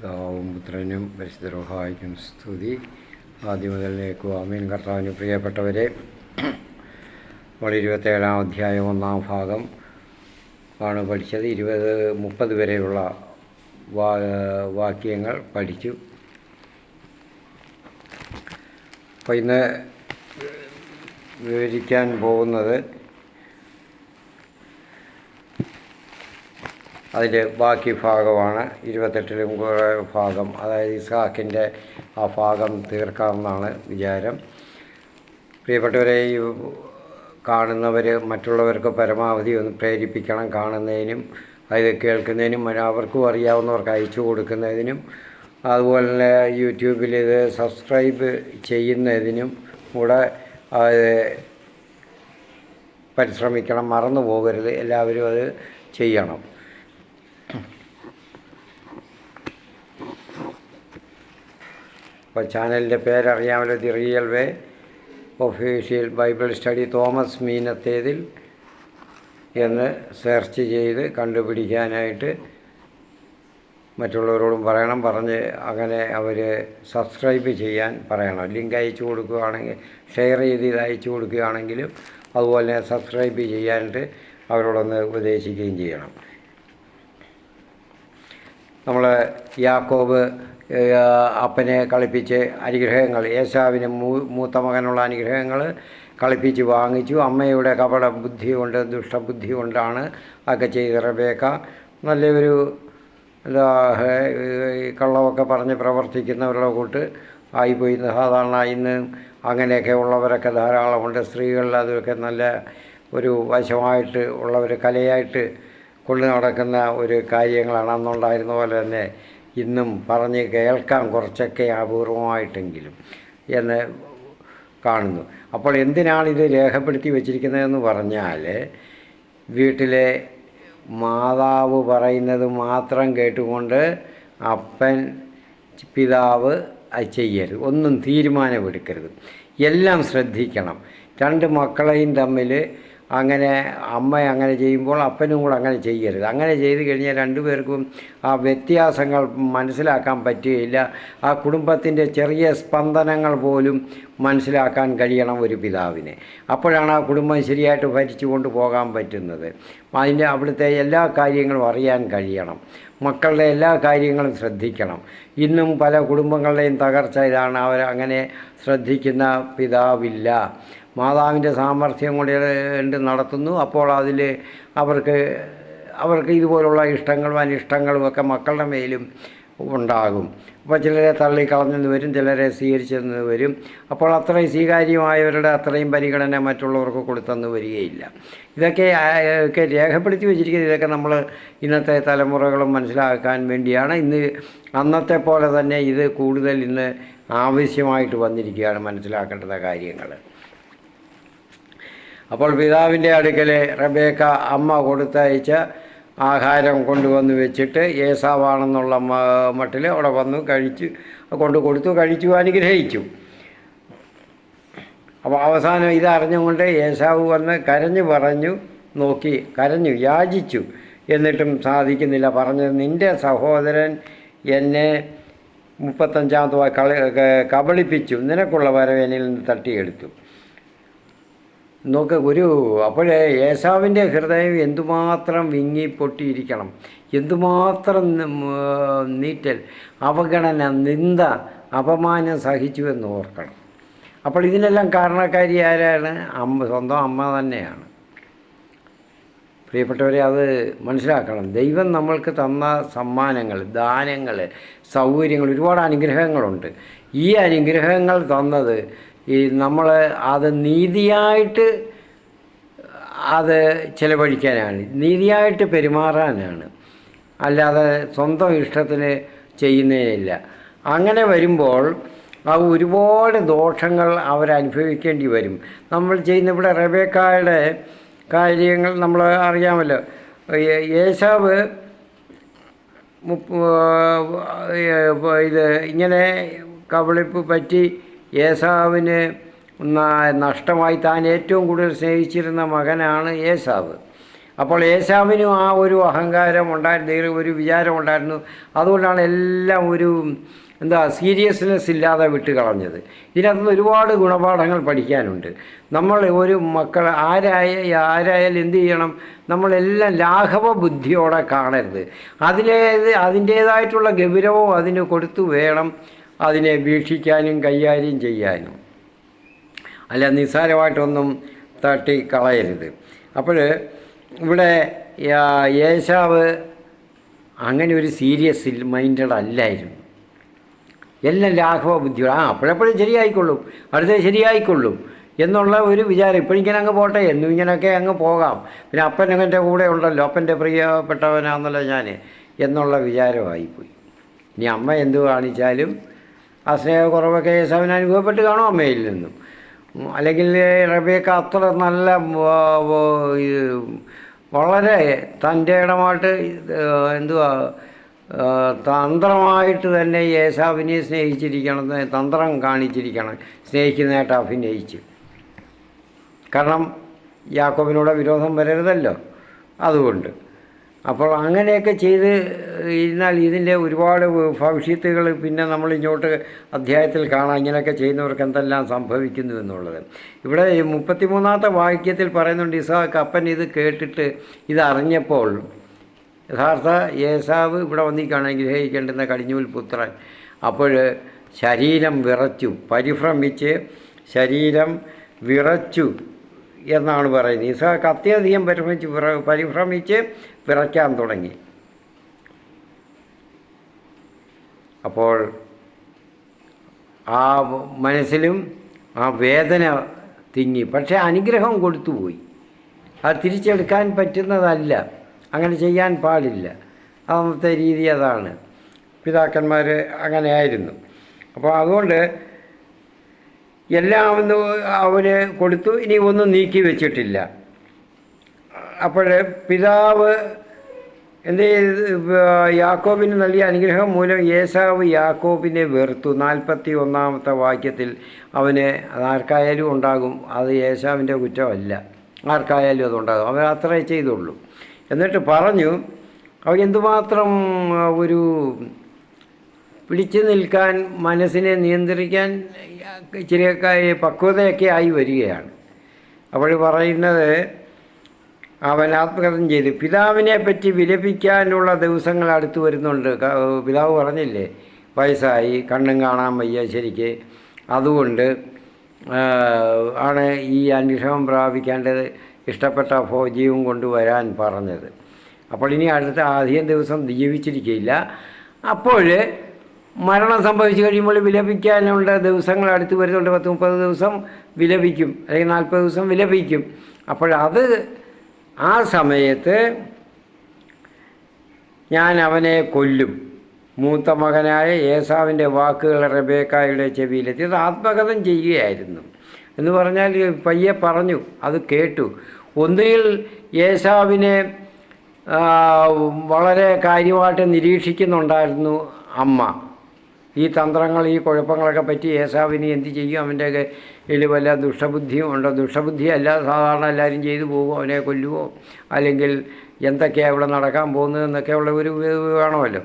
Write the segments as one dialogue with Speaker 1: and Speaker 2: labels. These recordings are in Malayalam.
Speaker 1: പിതാവും പുത്രനും പരിശുദ്ധരോഹായിക്കും സ്തുതി. ആദ്യം മുതലിലേക്ക് ആമീൻ. കർത്താവിന് പ്രിയപ്പെട്ടവരെ നമ്മൾ ഇരുപത്തേഴാം അധ്യായം ഒന്നാം ഭാഗം ആണ് പഠിച്ചത്. ഇരുപത് മുപ്പത് വരെയുള്ള വാക്യങ്ങൾ പഠിച്ചു. അപ്പോൾ ഇന്ന് വിവരിക്കാൻ പോകുന്നത് അതിന്റെ ബാക്കി ഭാഗമാണ്. ഇരുപത്തെട്ടിലും കുറേ ഭാഗം. അതായത് ഇസ്ഹാക്കിന്റെ ആ ഭാഗം തീർക്കാമെന്നാണ് വിചാരം. പ്രിയപ്പെട്ടവരെ ഈ കാണുന്നവർ മറ്റുള്ളവർക്ക് പരമാവധി ഒന്ന് പ്രേരിപ്പിക്കണം കാണുന്നതിനും അത് കേൾക്കുന്നതിനും അവർക്കും അറിയാവുന്നവർക്ക് അയച്ചു കൊടുക്കുന്നതിനും അതുപോലെ തന്നെ യൂട്യൂബിൽ ഇത് സബ്സ്ക്രൈബ് ചെയ്യുന്നതിനും കൂടെ അത് പരിശ്രമിക്കണം. മറന്നു പോകരുത്. എല്ലാവരും അത് ചെയ്യണം. അപ്പോൾ ചാനലിന്റെ പേരറിയാമല്ലോ the real way. Official bible study Thomas Meenathethil എന്ന് സെർച്ച് ചെയ്ത് കണ്ടുപിടിക്കാനായിട്ട് മറ്റുള്ളവരോടും പറയണം. പറഞ്ഞ് അങ്ങനെ അവർ സബ്സ്ക്രൈബ് ചെയ്യാൻ പറയണം. ലിങ്ക് അയച്ചു കൊടുക്കുകയാണെങ്കിൽ ഷെയർ ചെയ്ത് ഇത് അയച്ചു കൊടുക്കുകയാണെങ്കിലും അതുപോലെ സബ്സ്ക്രൈബ് ചെയ്യാനായിട്ട് അവരോടൊന്ന് ഉപദേശിക്കുകയും ചെയ്യണം. നമ്മൾ യാക്കോബ് അപ്പനെ കളിപ്പിച്ച് അനുഗ്രഹങ്ങൾ യേശാവിന് മൂ മൂത്ത മകനുള്ള അനുഗ്രഹങ്ങൾ കളിപ്പിച്ച് വാങ്ങിച്ചു. അമ്മയുടെ കപട ബുദ്ധി കൊണ്ട് ദുഷ്ടബുദ്ധി കൊണ്ടാണ് ഒക്കെ ചെയ്ത് റബേക്ക നല്ലൊരു കള്ളമൊക്കെ പറഞ്ഞ് പ്രവർത്തിക്കുന്നവരുടെ കൂട്ട് ആയിപ്പോയി. സാധാരണ ഇന്ന് അങ്ങനെയൊക്കെ ഉള്ളവരൊക്കെ ധാരാളമുണ്ട്. സ്ത്രീകളിൽ അതൊക്കെ നല്ല ഒരു വശമായിട്ട് ഉള്ളവർ കലയായിട്ട് കൊണ്ടു നടക്കുന്ന ഒരു കാര്യങ്ങളാണ്. അന്നുണ്ടായിരുന്ന പോലെ തന്നെ ഇന്നും പറഞ്ഞ് കേൾക്കാം കുറച്ചൊക്കെ അപൂർവമായിട്ടെങ്കിലും എന്ന് കാണുന്നു. അപ്പോൾ എന്തിനാണ് ഇത് രേഖപ്പെടുത്തി വച്ചിരിക്കുന്നതെന്ന് പറഞ്ഞാൽ വീട്ടിലെ മാതാവ് പറയുന്നത് മാത്രം കേട്ടുകൊണ്ട് അപ്പൻ പിതാവ് ചെയ്യരുത്. ഒന്നും തീരുമാനമെടുക്കരുത്. എല്ലാം ശ്രദ്ധിക്കണം. രണ്ട് മക്കളെയും തമ്മിൽ അങ്ങനെ അമ്മ അങ്ങനെ ചെയ്യുമ്പോൾ അപ്പനും കൂടെ അങ്ങനെ ചെയ്യരുത്. അങ്ങനെ ചെയ്ത് കഴിഞ്ഞാൽ രണ്ടുപേർക്കും ആ വ്യത്യാസങ്ങൾ മനസ്സിലാക്കാൻ പറ്റുകയില്ല. ആ കുടുംബത്തിന്റെ ചെറിയ സ്പന്ദനങ്ങൾ പോലും മനസ്സിലാക്കാൻ കഴിയണം ഒരു പിതാവിനെ. അപ്പോഴാണ് ആ കുടുംബം ശരിയായിട്ട് ഭരിച്ചു കൊണ്ട് പോകാൻ പറ്റുന്നത്. അതിന്റെ അവിടുത്തെ എല്ലാ കാര്യങ്ങളും അറിയാൻ കഴിയണം. മക്കളുടെ എല്ലാ കാര്യങ്ങളും ശ്രദ്ധിക്കണം. ഇന്നും പല കുടുംബങ്ങളുടെയും തകർച്ച ഇതാണ്. അവർ അങ്ങനെ ശ്രദ്ധിക്കുന്ന പിതാവില്ല. മാതാവിന്റെ സാമർഥ്യം കൊണ്ട് നടത്തുന്നു. അപ്പോൾ അതിൽ അവർക്ക് അവർക്ക് ഇതുപോലുള്ള ഇഷ്ടങ്ങളും അനിഷ്ടങ്ങളും ഒക്കെ മക്കളുടെ മേലും ഉണ്ടാകും. അപ്പോൾ ചിലരെ തള്ളിക്കളഞ്ഞെന്ന് വരും ചിലരെ സ്വീകരിച്ചെന്ന് വരും. അപ്പോൾ അത്രയും സ്വീകാര്യമായവരുടെ അത്രയും പരിഗണന മറ്റുള്ളവർക്ക് കൊടുത്തെന്ന് വരികയില്ല. ഇതൊക്കെ ഒക്കെ രേഖപ്പെടുത്തി വെച്ചിരിക്കുന്നത് ഇതൊക്കെ നമ്മൾ ഇന്നത്തെ തലമുറകളും മനസ്സിലാക്കാൻ വേണ്ടിയാണ്. ഇന്ന് അന്നത്തെ പോലെ തന്നെ ഇത് കൂടുതൽ ഇന്ന് ആവശ്യമായിട്ട് വന്നിരിക്കുകയാണ് മനസ്സിലാക്കേണ്ടത് കാര്യങ്ങൾ. അപ്പോൾ പിതാവിന്റെ അടുക്കൽ റബേക്ക അമ്മ കൊടുത്തയച്ച ആഹാരം കൊണ്ടുവന്ന് വെച്ചിട്ട് ഏസാവാണെന്നുള്ള മട്ടിൽ അവിടെ വന്ന് കഴിച്ച് കൊണ്ട് കൊടുത്തു കഴിച്ചു അനുഗ്രഹിച്ചു. അപ്പോൾ അവസാനം ഇതറിഞ്ഞുകൊണ്ട് ഏസാവ് വന്ന് കരഞ്ഞു പറഞ്ഞു നോക്കി കരഞ്ഞു യാചിച്ചു. എന്നിട്ടും സാധിക്കുന്നില്ല. പറഞ്ഞു നിന്റെ സഹോദരൻ എന്നെ മുപ്പത്തഞ്ചാമത്തെ കബളിപ്പിച്ചു. നിനക്കുള്ള വരവ് എന്നിൽ നിന്ന് തട്ടിയെടുത്തു. നോക്ക് ഒരു അപ്പോഴേ യേശാവിന്റെ ഹൃദയം എന്തുമാത്രം വിങ്ങി പൊട്ടിയിരിക്കണം എന്തുമാത്രം നീറ്റൽ അവഗണന നിന്ദ അപമാനം സഹിച്ചു എന്ന് ഓർക്കണം. അപ്പോൾ ഇതിനെല്ലാം കാരണക്കാരി ആരാണ്? അമ്മ സ്വന്തം അമ്മ തന്നെയാണ്. പ്രിയപ്പെട്ടവരെ അത് മനസ്സിലാക്കണം. ദൈവം നമ്മൾക്ക് തന്ന സമ്മാനങ്ങൾ ദാനങ്ങൾ സൗകര്യങ്ങൾ ഒരുപാട് അനുഗ്രഹങ്ങളുണ്ട്. ഈ അനുഗ്രഹങ്ങൾ തന്നത് ഈ നമ്മൾ അത് നീതിയായിട്ട് അത് ചിലവഴിക്കാനാണ്. നീതിയായിട്ട് പെരുമാറാനാണ്. അല്ലാതെ സ്വന്തം ഇഷ്ടത്തിന് ചെയ്യുന്നതിനില്ല അങ്ങനെ വരുമ്പോൾ ആ ഒരുപാട് ദോഷങ്ങൾ അവരനുഭവിക്കേണ്ടി വരും. നമ്മൾ ചെയ്യുന്ന ഇവിടെ റബേക്കായുടെ കാര്യങ്ങൾ നമ്മൾ അറിയാമല്ലോ. യേശാവ് ഇത് ഇങ്ങനെ കബളിപ്പ് പറ്റി ഏസാവിന് നഷ്ടമായി താൻ ഏറ്റവും കൂടുതൽ സ്നേഹിച്ചിരുന്ന മകനാണ് ഏസാവ്. അപ്പോൾ ഏശാവിനും ആ ഒരു അഹങ്കാരം ഉണ്ടായിരുന്നു ഒരു വിചാരം ഉണ്ടായിരുന്നു. അതുകൊണ്ടാണ് എല്ലാം ഒരു എന്താ സീരിയസ്നെസ് ഇല്ലാതെ വിട്ട് കളഞ്ഞത്. ഇതിനകത്ത് ഒരുപാട് ഗുണപാഠങ്ങൾ പഠിക്കാനുണ്ട്. നമ്മൾ ഒരു മക്കൾ ആരായ ആരായാലും എന്ത് ചെയ്യണം? നമ്മളെല്ലാം ലാഘവ ബുദ്ധിയോടെ കാണരുത്. അതിലേ അതിന്റേതായിട്ടുള്ള ഗൗരവവും അതിന് കൊടുത്തു വേണം. അതിനെ വീക്ഷിക്കാനും കൈകാര്യം ചെയ്യാനും. അല്ല നിസ്സാരമായിട്ടൊന്നും തട്ടി കളയരുത്. അപ്പോൾ ഇവിടെ യേശാവ് അങ്ങനെ ഒരു സീരിയസ് മൈൻഡഡ് അല്ലായിരുന്നു. എല്ലാം ലാഘവ ബുദ്ധി ആ അപ്പോഴപ്പോഴും ശരിയായിക്കൊള്ളും. അടുത്ത ശരിയായിക്കൊള്ളും എന്നുള്ള ഒരു വിചാരം. ഇപ്പം ഇങ്ങനെ അങ്ങ് പോട്ടെ എന്നും ഇങ്ങനെയൊക്കെ അങ്ങ് പോകാം. പിന്നെ അപ്പൻ എന്റെ കൂടെ ഉണ്ടല്ലോ അപ്പന്റെ പ്രിയപ്പെട്ടവനാണെന്നല്ല ഞാൻ എന്നുള്ള വിചാരമായിപ്പോയി. ഇനി അമ്മ എന്ത് കാണിച്ചാലും ആ സ്നേഹക്കുറവൊക്കെ യേശാവിന് അനുഭവപ്പെട്ട് കാണും അമ്മയിൽ നിന്നും. അല്ലെങ്കിൽ റബിയൊക്കെ അത്ര നല്ല വളരെ തന്റെ ഇടമായിട്ട് എന്തുവാ തന്ത്രമായിട്ട് തന്നെ യേശാവിനെ സ്നേഹിച്ചിരിക്കണം തന്ത്രം കാണിച്ചിരിക്കണം സ്നേഹിക്കുന്നതായിട്ട് അഭിനയിച്ച്. കാരണം യാക്കോബിനോട് വിരോധം വരരുതല്ലോ. അതുകൊണ്ട് അപ്പോൾ അങ്ങനെയൊക്കെ ചെയ്ത് ഇരുന്നാൽ ഇതിന്റെ ഒരുപാട് ഭവിഷ്യത്തുകൾ പിന്നെ നമ്മൾ ഇങ്ങോട്ട് അധ്യായത്തിൽ കാണാം. ഇങ്ങനെയൊക്കെ ചെയ്യുന്നവർക്ക് എന്തെല്ലാം സംഭവിക്കുന്നു എന്നുള്ളത്. ഇവിടെ ഈ മുപ്പത്തിമൂന്നാമത്തെ വാക്യത്തിൽ പറയുന്നുണ്ട് ഇസാക്ക് അപ്പൻ ഇത് കേട്ടിട്ട് ഇതറിഞ്ഞപ്പോൾ യഥാർത്ഥ യേസാവ് ഇവിടെ വന്നിക്കാണ് ഗ്രഹിക്കേണ്ടുന്ന കടിഞ്ഞൂൽ പുത്രൻ അപ്പോൾ ശരീരം വിറച്ചു. പരിഭ്രമിച്ച് ശരീരം വിറച്ചു. എന്നാണ് പറയുന്നത്. ഇസാക്ക് അത്യധികം പരിഭ്രമിച്ച് പരിഭ്രമിച്ച് വിറയ്ക്കാൻ തുടങ്ങി. അപ്പോൾ ആ മനസ്സിലും ആ വേദന തിങ്ങി. പക്ഷേ അനുഗ്രഹം കൊടുത്തുപോയി അത് തിരിച്ചെടുക്കാൻ പറ്റുന്നതല്ല. അങ്ങനെ ചെയ്യാൻ പാടില്ല. അന്നത്തെ രീതി അതാണ്. പിതാക്കന്മാർ അങ്ങനെയായിരുന്നു. അപ്പോൾ അതുകൊണ്ട് എല്ലാം അവന് കൊടുത്തു. ഇനി ഒന്നും നീക്കി വെച്ചിട്ടില്ല. അപ്പോൾ പിതാവ് എന്ത് യാക്കോബിന് നൽകിയ അനുഗ്രഹം മൂലം യേശാവ് യാക്കോബിനെ വെറുത്തു. നാൽപ്പത്തി ഒന്നാമത്തെ വാക്യത്തിൽ അവന് ആർക്കായാലും ഉണ്ടാകും. അത് യേശാവിന്റെ കുറ്റമല്ല. ആർക്കായാലും അതുണ്ടാകും അവൻ അത്രേ ചെയ്തുള്ളൂ. എന്നിട്ട് പറഞ്ഞു അവൻ എന്തുമാത്രം ഒരു പിടിച്ചു നിൽക്കാൻ മനസ്സിനെ നിയന്ത്രിക്കാൻ ഇച്ചിരിയൊക്കെ ഈ പക്വതയൊക്കെ ആയി വരികയാണ്. അപ്പോൾ പറയുന്നത് അവൻ ആത്മകഥം ചെയ്തു. പിതാവിനെ പറ്റി വിലപിക്കാനുള്ള ദിവസങ്ങൾ അടുത്ത് വരുന്നുണ്ട്. പിതാവ് പറഞ്ഞില്ലേ വയസ്സായി കണ്ണും കാണാൻ വയ്യ ശരിക്ക്. അതുകൊണ്ട് ആണ് ഈ അനുഗ്രഹം പ്രാപിക്കേണ്ടത്. ഇഷ്ടപ്പെട്ട ഭോജ്യവും കൊണ്ടുവരാൻ പറഞ്ഞത്. അപ്പോൾ ഇനി അടുത്ത അധികം ദിവസം ജീവിച്ചിരിക്കില്ല അപ്പോൾ മരണം സംഭവിച്ചു കഴിയുമ്പോൾ വിലപിക്കാനുള്ള ദിവസങ്ങൾ അടുത്ത് വരുന്നുണ്ട്. പത്ത് മുപ്പത് ദിവസം വിലപിക്കും. അല്ലെങ്കിൽ നാൽപ്പത് ദിവസം വിലപിക്കും. അപ്പോൾ അത് ആ സമയത്ത് ഞാൻ അവനെ കൊല്ലും. മൂത്ത മകനായ ഏസാവിന്റെ വാക്കുകൾ റബേക്കായുടെ ചെവിയിലെത്തി. അത് ആത്മകഥം ചെയ്യുകയായിരുന്നു. എന്ന് പറഞ്ഞാൽ പയ്യെ പറഞ്ഞു. അത് കേട്ടു. ഒന്നുകിൽ ഏസാവിനെ വളരെ കാര്യമായിട്ട് നിരീക്ഷിക്കുന്നുണ്ടായിരുന്നു അമ്മ. ഈ തന്ത്രങ്ങൾ ഈ കുഴപ്പങ്ങളൊക്കെ പറ്റി ഏസാവിന് എന്ത് ചെയ്യും? അവന്റെയൊക്കെ ഇതിൽ വല്ല ദുഷ്ടബുദ്ധിയും ഉണ്ടോ? ദുഷ്ടബുദ്ധി അല്ല സാധാരണ എല്ലാവരും ചെയ്തു പോകും അവനെ കൊല്ലുവോ? അല്ലെങ്കിൽ എന്തൊക്കെയാണ് ഇവിടെ നടക്കാൻ പോകുന്നത് എന്നൊക്കെയുള്ള ഒരു വേണമല്ലോ.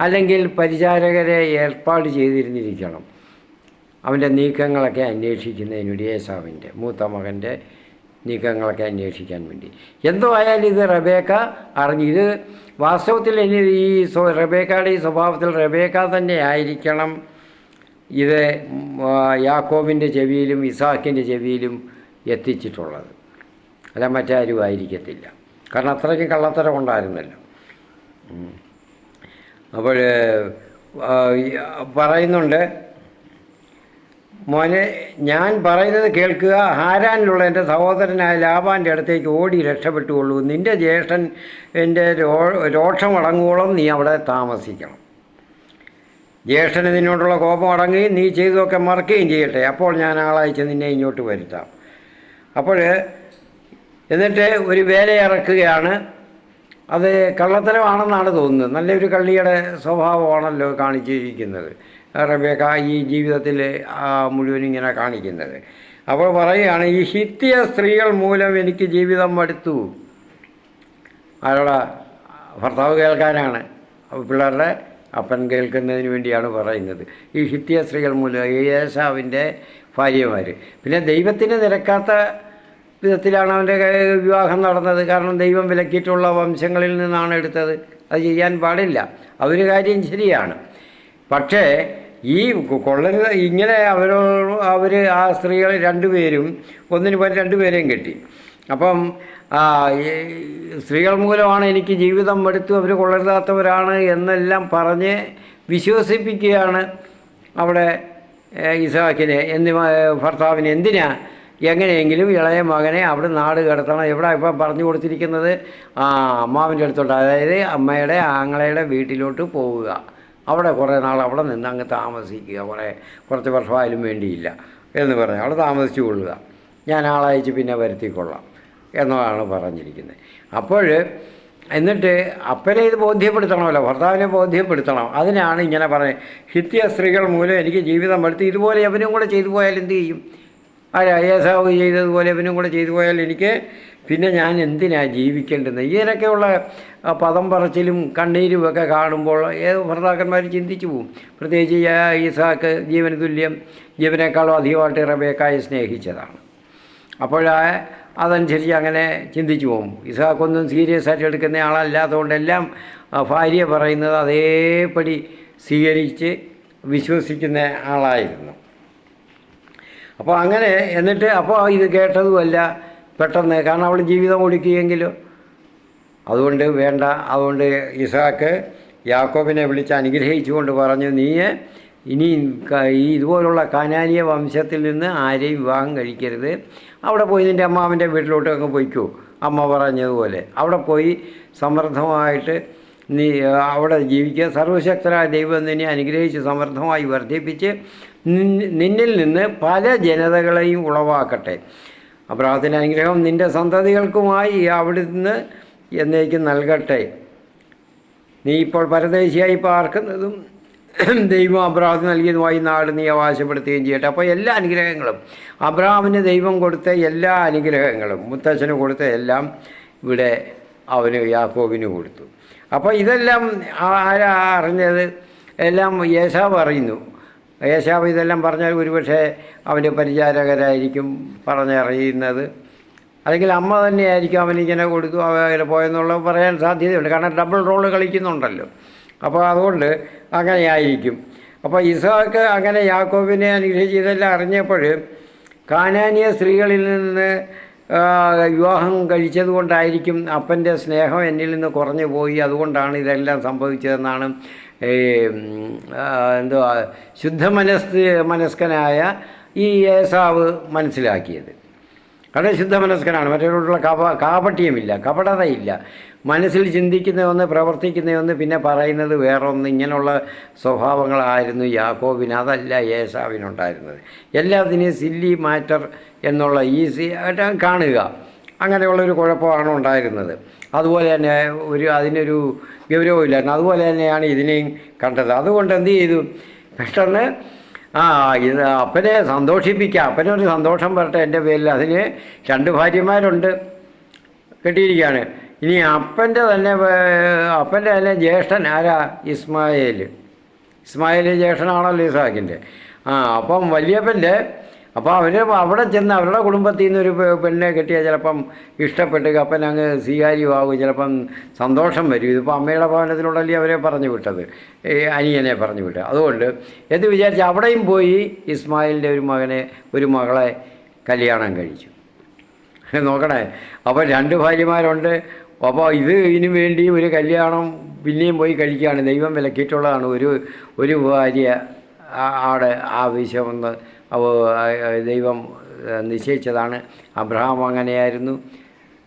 Speaker 1: അല്ലെങ്കിൽ പരിചാരകരെ ഏർപ്പാട് ചെയ്തിരുന്നിരിക്കണം. അവന്റെ നീക്കങ്ങളൊക്കെ അന്വേഷിക്കുന്നതിന് വേണ്ടി ഏസാവിന്റെ മൂത്ത മകന്റെ നീക്കങ്ങളൊക്കെ അന്വേഷിക്കാൻ വേണ്ടി. എന്തോ ആയാലും ഇത് റബേക്ക അറിഞ്ഞു ഇത് വാസ്തവത്തിൽ ഇനി ഈ റബേക്കയുടെ ഈ സ്വഭാവത്തിൽ റബേക്ക തന്നെ ആയിരിക്കണം. ഇത് യാക്കോബിന്റെ ചെവിയിലും ഇസാക്കിന്റെ ചെവിയിലും എത്തിച്ചിട്ടുള്ളത്. അല്ല മറ്റാരും ആയിരിക്കത്തില്ല. കാരണം അത്രയ്ക്കും കള്ളത്തരം ഉണ്ടായിരുന്നല്ലോ. അപ്പോൾ പറയുന്നുണ്ട് മോനെ ഞാൻ പറയുന്നത് കേൾക്കുക. ഹാരാനിലുള്ള എന്റെ സഹോദരനായ ലാബാന്റെ അടുത്തേക്ക് ഓടി രക്ഷപ്പെട്ടുകൊള്ളൂ. നിന്റെ ജ്യേഷ്ഠൻ എന്റെ രോ രോഷം അടങ്ങുവോളം നീ അവിടെ താമസിക്കണം. ജ്യേഷ്ഠന് നിന്നോടുള്ള കോപം അടങ്ങുകയും നീ ചെയ്തതൊക്കെ മറക്കുകയും ചെയ്യട്ടെ. അപ്പോൾ ഞാൻ ആളയച്ച് നിന്നെ ഇങ്ങോട്ട് വരുത്താം. അപ്പോൾ എന്നിട്ട് ഒരു വേല ഇറക്കുകയാണ്. അത് കള്ളത്തരമാണെന്നാണ് തോന്നുന്നത്. നല്ലൊരു കള്ളിയുടെ സ്വഭാവമാണല്ലോ കാണിച്ചിരിക്കുന്നത്. റബേക്ക ഈ ജീവിതത്തിൽ മുഴുവൻ ഇങ്ങനെ കാണിക്കുന്നത്. അപ്പോൾ പറയുകയാണ് ഈ ഹിത്തിയ സ്ത്രീകൾ മൂലം എനിക്ക് ജീവിതം മടുത്തു. അയാളുടെ ഭർത്താവ് കേൾക്കാനാണ്. പിള്ളേരുടെ അപ്പൻ കേൾക്കുന്നതിന് വേണ്ടിയാണ് പറയുന്നത്. ഈ ഹിത്തിയ സ്ത്രീകൾ മൂലം യേശാവിന്റെ ഭാര്യമാർ പിന്നെ ദൈവത്തിന് നിരക്കാത്ത വിധത്തിലാണ് അവന്റെ വിവാഹം നടന്നത്. കാരണം ദൈവം വിലക്കിയിട്ടുള്ള വംശങ്ങളിൽ നിന്നാണ് എടുത്തത്. അത് ചെയ്യാൻ പാടില്ല. അതൊരു കാര്യം ശരിയാണ്. പക്ഷേ ഈ കൊള്ള ഇങ്ങനെ അവരോ അവർ ആ സ്ത്രീകൾ രണ്ടുപേരും ഒന്നിന് പോയി രണ്ടുപേരെയും കെട്ടി. അപ്പം സ്ത്രീകൾ മൂലമാണ് എനിക്ക് ജീവിതം എടുത്തു അവർ കൊള്ളരുതാത്തവരാണ് എന്നെല്ലാം പറഞ്ഞ് വിശ്വസിപ്പിക്കുകയാണ് അവിടെ ഇസാക്കിനെ എന്തി ഭർത്താവിനെ. എന്തിനാ? എങ്ങനെയെങ്കിലും ഇളയ മകനെ അവിടെ നാട് കടത്തണം. എവിടെ ഇപ്പം പറഞ്ഞു കൊടുത്തിരിക്കുന്നത്? ആ അമ്മാവിന്റെ അടുത്തോട്ട്. അതായത് അമ്മയുടെ ആങ്ങളയുടെ വീട്ടിലോട്ട് പോവുക. അവിടെ കുറേ നാൾ അവിടെ നിന്ന് അങ്ങ് താമസിക്കുക. കുറേ കുറച്ച് വർഷമായാലും വേണ്ടിയില്ല എന്ന് പറഞ്ഞു അവിടെ താമസിച്ചു കൊള്ളുക. ഞാൻ ആളയച്ച് പിന്നെ വരുത്തിക്കൊള്ളാം എന്നാണ് പറഞ്ഞിരിക്കുന്നത്. അപ്പോൾ എന്നിട്ട് അപ്പനെ ഇത് ബോധ്യപ്പെടുത്തണമല്ലോ ഭർത്താവിനെ ബോധ്യപ്പെടുത്തണം. അതിനാണ് ഇങ്ങനെ പറയുന്നത് ഹിത്യ സ്ത്രീകൾ മൂലം എനിക്ക് ജീവിതം എടുത്ത് ഇതുപോലെ അവനും കൂടെ ചെയ്തു പോയാൽ എന്ത് ചെയ്യും? ആ യേസാവ് ചെയ്തതുപോലെ ഇവനും കൂടെ ചെയ്തു പോയാൽ എനിക്ക് പിന്നെ ഞാൻ എന്തിനാണ് ജീവിക്കേണ്ടത്? ഇതിനൊക്കെയുള്ള പദം പറച്ചിലും കണ്ണീരും ഒക്കെ കാണുമ്പോൾ ഏത് ഭർത്താക്കന്മാർ ചിന്തിച്ചു പോകും പ്രത്യേകിച്ച് ഈസാക്ക് ജീവന് തുല്യം ജീവനേക്കാളും അധികമായിട്ട് റബേക്കായി സ്നേഹിച്ചതാണ്. അപ്പോൾ അതനുസരിച്ച് അങ്ങനെ ചിന്തിച്ചു പോകും ഇസാക്കൊന്നും സീരിയസ് ആയിട്ട് എടുക്കുന്ന ആളല്ലാത്തതുകൊണ്ട് എല്ലാം ഭാര്യ പറയുന്നത് അതേപടി സ്വീകരിച്ച് വിശ്വസിക്കുന്ന ആളായിരുന്നു. അപ്പോൾ അങ്ങനെ എന്നിട്ട് അപ്പോൾ ഇത് കേട്ടതുമല്ല പെട്ടെന്ന്. കാരണം അവൾ ജീവിതം ഓടിക്കുകയെങ്കിലും അതുകൊണ്ട് വേണ്ട. അതുകൊണ്ട് ഇസാക്ക് യാക്കോബിനെ വിളിച്ച് അനുഗ്രഹിച്ചുകൊണ്ട് പറഞ്ഞു നീ ഇനി ഈ ഇതുപോലുള്ള കാനാനിയ വംശത്തിൽ നിന്ന് ആരെയും വിവാഹം കഴിക്കരുത്. അവിടെ പോയി നിന്റെ അമ്മാവിന്റെ വീട്ടിലോട്ട് അങ്ങ് പോയിക്കോ. അമ്മ പറഞ്ഞതുപോലെ. അവിടെ പോയി സമൃദ്ധമായിട്ട് നീ അവിടെ ജീവിക്കുക സർവശക്തരായ ദൈവം നിന്നെ അനുഗ്രഹിച്ച് സമൃദ്ധമായി വർദ്ധിപ്പിച്ച് നിന്നിൽ നിന്ന് പല ജനതകളെയും ഉളവാക്കട്ടെ. അബ്രാഹത്തിന്റെ അനുഗ്രഹം നിന്റെ സന്തതികൾക്കുമായി അവിടുന്ന് എന്നേക്കും നൽകട്ടെ. നീ ഇപ്പോൾ പരദേശിയായി പാർക്കുന്നതും ദൈവം അബ്രാഹത്തിന് നൽകിയതുമായി നാട് നീ അവകാശപ്പെടുത്തുകയും ചെയ്യട്ടെ. അപ്പോൾ എല്ലാ അനുഗ്രഹങ്ങളും അബ്രാഹമിന് ദൈവം കൊടുത്ത എല്ലാ അനുഗ്രഹങ്ങളും മുത്തച്ഛന് കൊടുത്ത എല്ലാം ഇവിടെ അവന് യാക്കോബിന് കൊടുത്തു. അപ്പോൾ ഇതെല്ലാം ആരാ അറിഞ്ഞത്? എല്ലാം യേശാവ് അറിയുന്നു. യേശാവ് ഇതെല്ലാം പറഞ്ഞാൽ ഒരുപക്ഷെ അവന്റെ പരിചാരകരായിരിക്കും പറഞ്ഞറിയുന്നത്. അല്ലെങ്കിൽ അമ്മ തന്നെയായിരിക്കും അവനിങ്ങനെ കൊടുത്തു അവനെ പോയെന്നുള്ളത് പറയാൻ സാധ്യതയുണ്ട്. കാരണം ഡബിൾ റോൾ കളിക്കുന്നുണ്ടല്ലോ. അപ്പോൾ അതുകൊണ്ട് അങ്ങനെ ആയിരിക്കും അപ്പോൾ ഇസാക്ക് അങ്ങനെ യാക്കോബിനെ അനുഗ്രഹിച്ച് ഇതെല്ലാം അറിഞ്ഞപ്പോൾ കാനാനിയ സ്ത്രീകളിൽ നിന്ന് വിവാഹം കഴിച്ചത് കൊണ്ടായിരിക്കും അപ്പന്റെ സ്നേഹം എന്നിൽ നിന്ന് കുറഞ്ഞു പോയി. അതുകൊണ്ടാണ് ഇതെല്ലാം സംഭവിച്ചതെന്നാണ് ഈ, ശുദ്ധ മനസ് എന്തുവാ മനസ്കനായ ഈ ഏസാവ് മനസ്സിലാക്കിയത്. കാരണം ശുദ്ധമനസ്കനാണ്. മറ്റുള്ള കപ കാപട്യമില്ല കപടതയില്ല. മനസ്സിൽ ചിന്തിക്കുന്ന ഒന്ന് പ്രവർത്തിക്കുന്ന ഒന്ന് പിന്നെ പറയുന്നത് വേറൊന്ന്. ഇങ്ങനെയുള്ള സ്വഭാവങ്ങളായിരുന്നു യാക്കോബിന് അതല്ല യേശാവിനുണ്ടായിരുന്നത് എല്ലാത്തിനെയും സില്ലി മാറ്റർ എന്നുള്ള ഈസി ആയിട്ട് കാണുക. അങ്ങനെയുള്ളൊരു കുഴപ്പമാണ് ഉണ്ടായിരുന്നത്. അതുപോലെ തന്നെ ഒരു അതിനൊരു ഗൗരവമില്ലായിരുന്നു. അതുപോലെ തന്നെയാണ് ഇതിനെയും കണ്ടത്. അതുകൊണ്ട് എന്ത് ചെയ്തു? പെട്ടെന്ന് ആ ഇത് അപ്പനെ സന്തോഷിപ്പിക്കാം. അപ്പനൊരു സന്തോഷം വരട്ടെ എന്റെ പേരിൽ. അതിന് രണ്ട് ഭാര്യമാരുണ്ട്. കെട്ടിയിരിക്കുകയാണ്. ഇനി അപ്പന്റെ തന്നെ അപ്പന്റെ തന്നെ ജ്യേഷ്ഠൻ ആരാ? ഇസ്മായേൽ. ഇസ്മായേൽ ജ്യേഷ്ഠനാണല്ലോ ഇസാഖിന്റെ ആ അപ്പം വലിയപ്പന്റെ അപ്പോൾ അവർ അവിടെ ചെന്ന് അവരുടെ കുടുംബത്തിൽ ഒരു പെണ്ണിനെ കെട്ടിയാൽ ചിലപ്പം ഇഷ്ടപ്പെട്ട് കപ്പൻ അങ്ങ് സ്വീകാര്യമാകും ചിലപ്പം സന്തോഷം വരും. ഇതിപ്പോൾ അമ്മയുടെ ഭവനത്തിലുള്ളല്ലേ അവരെ പറഞ്ഞു വിട്ടത്. അനിയനെ പറഞ്ഞു വിട്ടത്. അതുകൊണ്ട് എന്ന് വിചാരിച്ച് അവിടെയും പോയി ഇസ്മായിലിന്റെ ഒരു മകനെ ഒരു മകളെ കല്യാണം കഴിച്ചു. നോക്കണേ. അപ്പോൾ രണ്ട് ഭാര്യമാരുണ്ട്. അപ്പോൾ ഇത് ഇതിനു വേണ്ടി ഒരു കല്യാണം പിന്നെയും പോയി കഴിക്കുകയാണ്. ദൈവം വിലക്കിയിട്ടുള്ളതാണ്. ഒരു ഒരു ഭാര്യ ആടെ ആവശ്യമെന്ന് ദൈവം നിശ്ചയിച്ചതാണ്. അബ്രഹാം അങ്ങനെയായിരുന്നു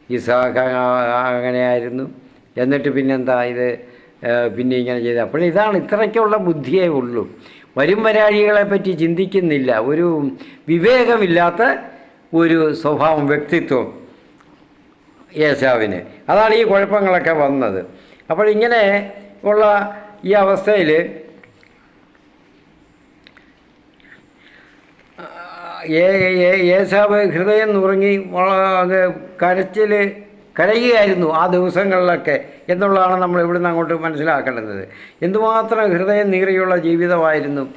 Speaker 1: ഇസാഖ അങ്ങനെയായിരുന്നു. എന്നിട്ട് പിന്നെന്താ ഇത് പിന്നെ ഇങ്ങനെ ചെയ്ത് അപ്പോൾ ഇതാണ് ഇത്രയ്ക്കുള്ള ബുദ്ധിയേ ഉള്ളൂ. വരും വരാഴികളെ പറ്റി ചിന്തിക്കുന്നില്ല. ഒരു വിവേകമില്ലാത്ത ഒരു സ്വഭാവം വ്യക്തിത്വം യേശാവിന് അതാണ് ഈ കുഴപ്പങ്ങളൊക്കെ വന്നത്. അപ്പോൾ ഇങ്ങനെ ഉള്ള ഈ അവസ്ഥയിൽ യേശാവ് ഹൃദയം നുറങ്ങി അങ്ങ് കരച്ചിൽ കരയുകയായിരുന്നു ആ ദിവസങ്ങളിലൊക്കെ എന്നുള്ളതാണ് നമ്മൾ ഇവിടുന്ന് അങ്ങോട്ട് മനസ്സിലാക്കേണ്ടത്. എന്തുമാത്രം ഹൃദയം നീറിയുള്ള ജീവിതമായിരുന്നു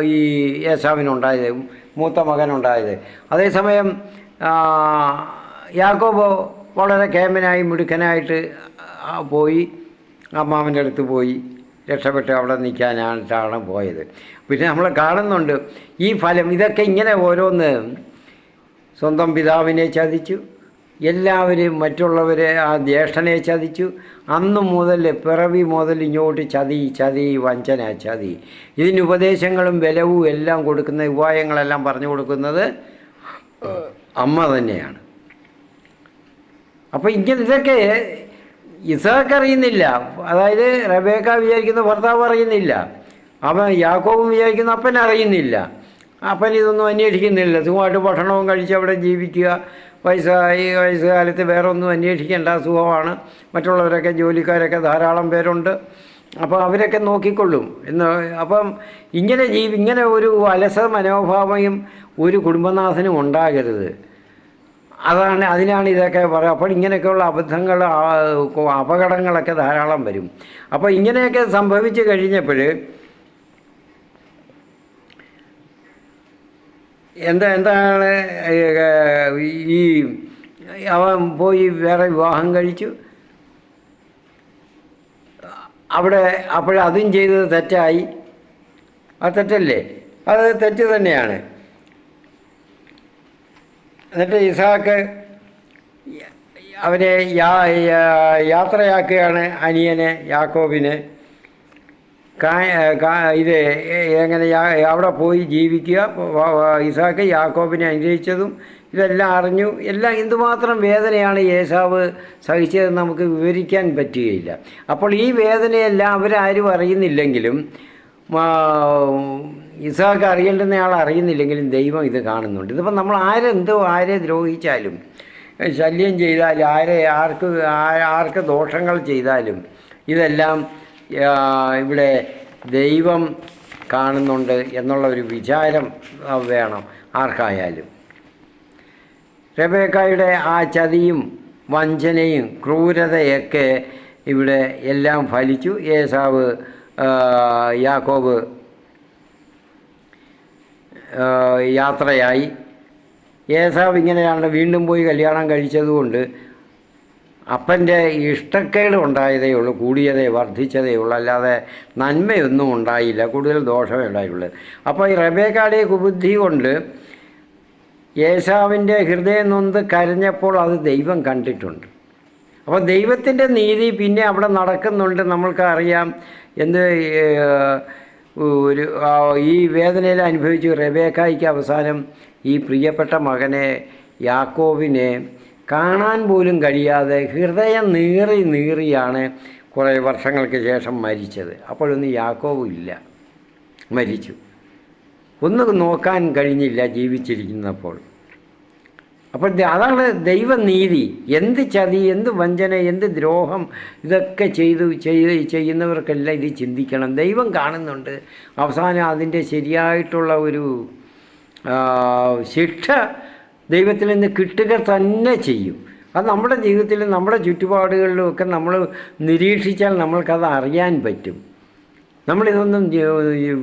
Speaker 1: ഈ- യേശാവിനുണ്ടായത് മൂത്ത മകനുണ്ടായത്. അതേസമയം യാക്കോബ് വളരെ കേമനായി മിടുക്കനായിട്ട് പോയി അമ്മാവന്റെ അടുത്ത് പോയി. രക്ഷപ്പെട്ട് അവിടെ നിൽക്കാനായിട്ടാണ് പോയത്. പിന്നെ നമ്മൾ കാണുന്നുണ്ട് ഈ ഫലം ഇതൊക്കെ ഇങ്ങനെ ഓരോന്ന് സ്വന്തം പിതാവിനെ ചതിച്ചു എല്ലാവരെയും മറ്റുള്ളവരെ ആ ജ്യേഷ്ഠനെ ചതിച്ചു അന്ന് മുതൽ പിറവി മുതൽ ഇങ്ങോട്ട് ചതി ചതി വഞ്ചന ചതി. ഇതിന് ഉപദേശങ്ങളും ബലവും എല്ലാം കൊടുക്കുന്ന ഉപായങ്ങളെല്ലാം പറഞ്ഞു കൊടുക്കുന്നത് അമ്മ തന്നെയാണ്. അപ്പോൾ ഇങ്ങനെ ഇതൊക്കെ ഇസാക്ക് അറിയുന്നില്ല. അതായത് റബേക്ക വിചാരിക്കുന്ന ഭർത്താവ് അറിയുന്നില്ല. അവൻ യാക്കോബും വിചാരിക്കുന്ന അപ്പൻ അറിയുന്നില്ല. അപ്പൻ ഇതൊന്നും അന്വേഷിക്കുന്നില്ല. സുഖമായിട്ട് ഭക്ഷണവും കഴിച്ച് അവിടെ ജീവിക്കുക. വയസ്സായി വയസ്സുകാലത്ത് വേറെ ഒന്നും അന്വേഷിക്കേണ്ട സുഖമാണ് മറ്റുള്ളവരൊക്കെ ജോലിക്കാരൊക്കെ ധാരാളം പേരുണ്ട്. അപ്പോൾ അവരൊക്കെ നോക്കിക്കൊള്ളും. എന്ന് അപ്പം ഇങ്ങനെ ജീവി ഇങ്ങനെ ഒരു അലസ മനോഭാവയും ഒരു കുടുംബനാഥനും ഉണ്ടാകരുത്. അതാണ് അതിനാണ് ഇതൊക്കെ പറയുക. അപ്പോൾ ഇങ്ങനെയൊക്കെയുള്ള അബദ്ധങ്ങൾ അപകടങ്ങളൊക്കെ ധാരാളം വരും. അപ്പോൾ ഇങ്ങനെയൊക്കെ സംഭവിച്ചു കഴിഞ്ഞപ്പോൾ എന്താ എന്താണ് ഈ അവൻ പോയി വേറെ വിവാഹം കഴിച്ചു. അവിടെ അപ്പോഴതും ചെയ്തത് തെറ്റായി. ആ തെറ്റല്ലേ? അത് തെറ്റ് തന്നെയാണ്. എന്നിട്ട് ഇസാക്ക് അവനെ യാത്രയാക്കുകയാണ് അനിയനെ യാക്കോബിനെ. ഇത് എങ്ങനെ അവിടെ പോയി ജീവിക്കുക ഇസാക്ക് യാക്കോബിനെ അനുഗ്രഹിച്ചതും ഇതെല്ലാം അറിഞ്ഞു. എല്ലാം എന്തുമാത്രം വേദനയാണ് യേശാവ് സഹിച്ചതെന്ന് നമുക്ക് വിവരിക്കാൻ പറ്റുകയില്ല. അപ്പോൾ ഈ വേദനയെല്ലാം അവരാരും അറിയുന്നില്ലെങ്കിലും ഇസാക്ക് അറിയേണ്ടുന്ന ആൾ അറിയുന്നില്ലെങ്കിലും ദൈവം ഇത് കാണുന്നുണ്ട്. ഇതിപ്പോൾ നമ്മൾ ആരെന്തോ ആരെ ദ്രോഹിച്ചാലും ശല്യം ചെയ്താലും ആരെ ആർക്ക് ആർക്ക് ദോഷങ്ങൾ ചെയ്താലും ഇതെല്ലാം ഇവിടെ ദൈവം കാണുന്നുണ്ട് എന്നുള്ള ഒരു വിചാരം വേണം ആർക്കായാലും. റബേക്കായുടെ ആ ചതിയും വഞ്ചനയും ക്രൂരതയൊക്കെ ഇവിടെ എല്ലാം ഫലിച്ചു. ഏസാവ് യാക്കോബ് യാത്രയായി. ഏസാവ് ഇങ്ങനെയാണ് വീണ്ടും പോയി കല്യാണം കഴിച്ചതുകൊണ്ട് അപ്പന്റെ ഇഷ്ടക്കേട് ഉണ്ടായതേ ഉള്ളൂ കൂടിയതേ വർദ്ധിച്ചതേ ഉള്ളൂ. അല്ലാതെ നന്മയൊന്നും ഉണ്ടായില്ല കൂടുതൽ ദോഷമേ ഉണ്ടായിട്ടുള്ളൂ. അപ്പോൾ ഈ റബേക്കാടെ കുബുദ്ധി കൊണ്ട് യേശാവിന്റെ ഹൃദയം നൊന്ത് കരഞ്ഞപ്പോൾ അത് ദൈവം കണ്ടിട്ടുണ്ട്. അപ്പോൾ ദൈവത്തിന്റെ നീതി പിന്നെ അവിടെ നടക്കുന്നുണ്ട്. നമ്മൾക്ക് അറിയാം. എന്ത് ഒരു ഈ വേദനയിൽ അനുഭവിച്ച് റബേക്കായ്ക്ക് അവസാനം ഈ പ്രിയപ്പെട്ട മകനെ യാക്കോവിനെ കാണാൻ പോലും കഴിയാതെ ഹൃദയം നീറി നീറിയാണ് കുറേ വർഷങ്ങൾക്ക് ശേഷം മരിച്ചത്. അപ്പോഴൊന്നും യാക്കോവും ഇല്ല. മരിച്ചു. ഒന്ന് നോക്കാൻ കഴിഞ്ഞില്ല ജീവിച്ചിരിക്കുന്നപ്പോൾ. അപ്പോൾ അതാണ് ദൈവനീതി. എന്ത് ചതി എന്ത് വഞ്ചന എന്ത് ദ്രോഹം ഇതൊക്കെ ചെയ്തു ചെയ്ത് ചെയ്യുന്നവർക്കെല്ലാം ഇത് ചിന്തിക്കണം. ദൈവം കാണുന്നുണ്ട്. അവസാനം അതിന്റെ ശരിയായിട്ടുള്ള ഒരു ശിക്ഷ ദൈവത്തിൽ നിന്ന് കിട്ടുക തന്നെ ചെയ്യും. അത് നമ്മുടെ ജീവിതത്തിലും നമ്മുടെ ചുറ്റുപാടുകളിലും ഒക്കെ നമ്മൾ നിരീക്ഷിച്ചാൽ നമ്മൾക്കത് അറിയാൻ പറ്റും. നമ്മളിതൊന്നും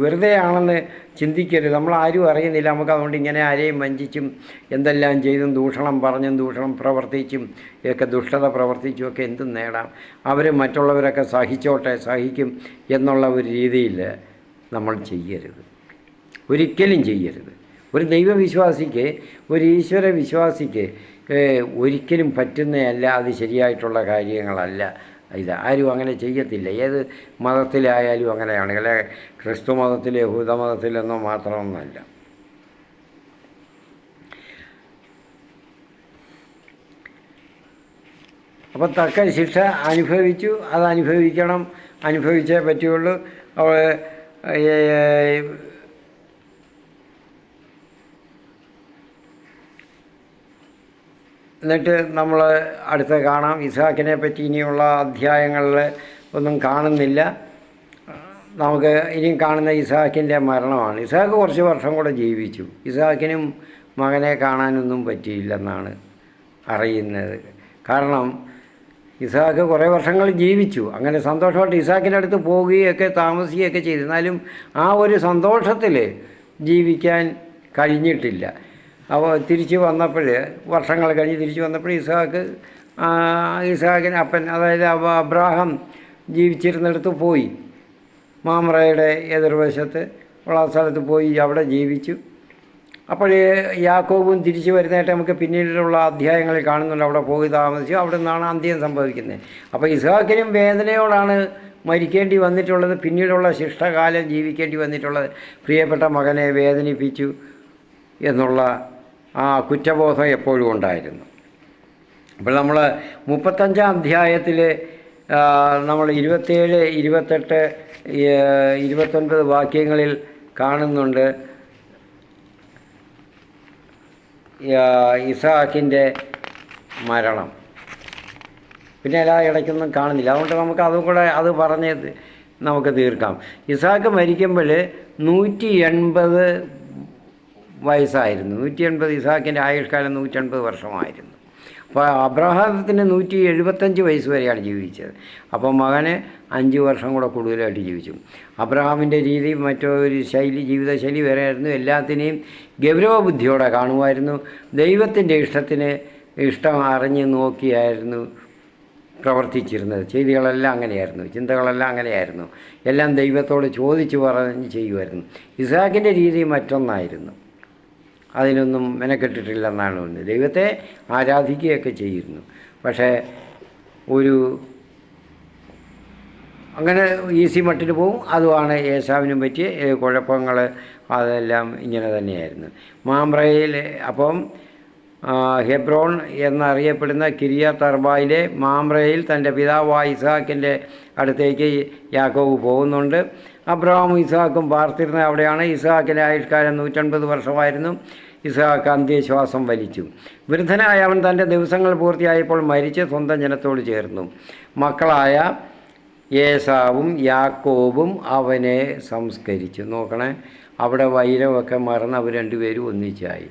Speaker 1: വെറുതെയാണെന്ന് ചിന്തിക്കരുത്. നമ്മൾ ആരും അറിയുന്നില്ല. നമുക്ക് അതുകൊണ്ട് ഇങ്ങനെ ആരെയും വഞ്ചിച്ചും എന്തെല്ലാം ചെയ്തും ദൂഷണം പറഞ്ഞും ദൂഷണം പ്രവർത്തിച്ചും ഒക്കെ ദുഷ്ടത പ്രവർത്തിച്ചും ഒക്കെ എന്തും നേടാം. അവർ മറ്റുള്ളവരൊക്കെ സഹിച്ചോട്ടെ സഹിക്കും എന്നുള്ള ഒരു രീതിയിൽ നമ്മൾ ചെയ്യരുത്. ഒരിക്കലും ചെയ്യരുത്. ഒരു ദൈവവിശ്വാസിക്ക് ഒരു ഈശ്വര വിശ്വാസിക്ക് ഒരിക്കലും പറ്റുന്നതല്ല അത് ശരിയായിട്ടുള്ള കാര്യങ്ങളല്ല. ഇത് ആരും അങ്ങനെ ചെയ്യത്തില്ല. ഏത് മതത്തിലായാലും അങ്ങനെയാണ്. അല്ലെ ക്രിസ്തു മതത്തിൽ യഹൂദ മതത്തിലെന്നോ മാത്രമൊന്നുമല്ല. അപ്പോൾ തക്ക ശിക്ഷ അനുഭവിച്ചു. അത് അനുഭവിക്കണം അനുഭവിച്ചേ പറ്റുള്ളൂ. എന്നിട്ട് നമ്മൾ അടുത്ത കാണാം. ഇസാക്കിനെ പറ്റി ഇനിയുള്ള അധ്യായങ്ങളിൽ ഒന്നും കാണുന്നില്ല. നമുക്ക് ഇനിയും കാണുന്ന ഇസാക്കിന്റെ മരണമാണ്. ഇസാക്ക് കുറച്ച് വർഷം കൂടെ ജീവിച്ചു. ഇസാക്കിനും മകനെ കാണാനൊന്നും പറ്റിയില്ലെന്നാണ് അറിയുന്നത്. കാരണം ഇസാക്ക് കുറേ വർഷങ്ങൾ ജീവിച്ചു. അങ്ങനെ സന്തോഷമായിട്ട് ഇസാക്കിന്റെ അടുത്ത് പോവുകയൊക്കെ താമസിക്കുകയൊക്കെ ചെയ്തു. എന്നാലും ആ ഒരു സന്തോഷത്തിൽ ജീവിക്കാൻ കഴിഞ്ഞിട്ടില്ല. അപ്പോൾ തിരിച്ച് വന്നപ്പോൾ വർഷങ്ങൾ കഴിഞ്ഞ് തിരിച്ച് വന്നപ്പോൾ ഇസാക്ക് ആ, ഇസാക്കിന് അപ്പൻ അതായത് അബ- അബ്രാഹം ജീവിച്ചിരുന്നിടത്ത് പോയി. മാമറയുടെ എതിർവശത്ത് ഉള്ള സ്ഥലത്ത് പോയി അവിടെ ജീവിച്ചു. അപ്പോൾ യാക്കോബും തിരിച്ചു വരുന്നതായിട്ട് നമുക്ക് പിന്നീടുള്ള അധ്യായങ്ങളിൽ കാണുന്നുണ്ട്. അവിടെ പോയി താമസിച്ചു. അവിടെ നിന്നാണ് അന്ത്യം സംഭവിക്കുന്നത്. അപ്പോൾ ഇസ്ഹാക്കിനും വേദനയോടാണ് മരിക്കേണ്ടി വന്നിട്ടുള്ളത്. പിന്നീടുള്ള ശിഷ്ടകാലം ജീവിക്കേണ്ടി വന്നിട്ടുള്ളത്. പ്രിയപ്പെട്ട മകനെ വേദനിപ്പിച്ചു എന്നുള്ള ആ കുറ്റബോധം എപ്പോഴും ഉണ്ടായിരുന്നു. അപ്പോൾ നമ്മൾ മുപ്പത്തഞ്ചാം അധ്യായത്തിൽ നമ്മൾ ഇരുപത്തേഴ് ഇരുപത്തെട്ട് ഇരുപത്തൊൻപത് വാക്യങ്ങളിൽ കാണുന്നുണ്ട് ഇസാഖിന്റെ മരണം. പിന്നെ എല്ലാ ഇടയ്ക്കൊന്നും കാണുന്നില്ല. അതുകൊണ്ട് നമുക്ക് അതും കൂടെ അത് പറഞ്ഞ് നമുക്ക് തീർക്കാം. ഇസാക്ക് മരിക്കുമ്പോൾ നൂറ്റി എൺപത് വയസ്സായിരുന്നു. നൂറ്റി എൺപത് ഇസാക്കിന്റെ ആയുഷ്കാലം നൂറ്റൻപത് വർഷമായിരുന്നു. അപ്പോൾ അബ്രഹാമത്തിന് നൂറ്റി എഴുപത്തഞ്ച് വയസ്സ് വരെയാണ് ജീവിച്ചത്. അപ്പോൾ മകന് അഞ്ച് വർഷം കൂടെ കൂടുതലായിട്ട് ജീവിച്ചു. അബ്രഹാമിന്റെ രീതി മറ്റൊരു ശൈലി ജീവിതശൈലി വേറെയായിരുന്നു എല്ലാത്തിനെയും ഗൗരവബുദ്ധിയോടെ കാണുമായിരുന്നു. ദൈവത്തിന്റെ ഇഷ്ടത്തിന് ഇഷ്ടം അറിഞ്ഞ് നോക്കിയായിരുന്നു പ്രവർത്തിച്ചിരുന്നത്. ചെയ്തികളെല്ലാം അങ്ങനെയായിരുന്നു. ചിന്തകളെല്ലാം അങ്ങനെയായിരുന്നു. എല്ലാം ദൈവത്തോട് ചോദിച്ചു പറഞ്ഞ് ചെയ്യുമായിരുന്നു. ഇസാക്കിന്റെ രീതി മറ്റൊന്നായിരുന്നു. അതിനൊന്നും മെനക്കെട്ടിട്ടില്ലെന്നാണ് തോന്നുന്നത് ദൈവത്തെ ആരാധിക്കുകയൊക്കെ ചെയ്യുന്നു. പക്ഷേ ഒരു അങ്ങനെ ഈസി മട്ടിൽ പോവും. അതുമാണ് യേശാവിനും പറ്റിയ കുഴപ്പങ്ങൾ അതെല്ലാം ഇങ്ങനെ തന്നെയായിരുന്നു. മാമ്രയിൽ അപ്പം ഹെബ്രോൺ എന്നറിയപ്പെടുന്ന കിരിയ തർബായിലെ മാമ്രയിൽ തന്റെ പിതാവായ ഇസാക്കിന്റെ അടുത്തേക്ക് യാക്കോവ് പോകുന്നുണ്ട്. അബ്രഹാം ഇസാക്കും പാർത്തിരുന്ന അവിടെയാണ്. ഇസാക്കിന്റെ ആയുഷ്കാലം നൂറ്റൻപത് വർഷമായിരുന്നു. ഇസാക്ക് അന്ത്യശ്വാസം വലിച്ചു. വൃദ്ധനായ അവൻ തന്റെ ദിവസങ്ങൾ പൂർത്തിയായപ്പോൾ മരിച്ച് സ്വന്തം ജനത്തോട് ചേർന്നു. മക്കളായ ഏസാവും യാക്കോബും അവനെ സംസ്കരിച്ചു. നോക്കണേ അവിടെ വൈരമൊക്കെ മറന്ന് അവർ രണ്ടുപേരും ഒന്നിച്ചായി.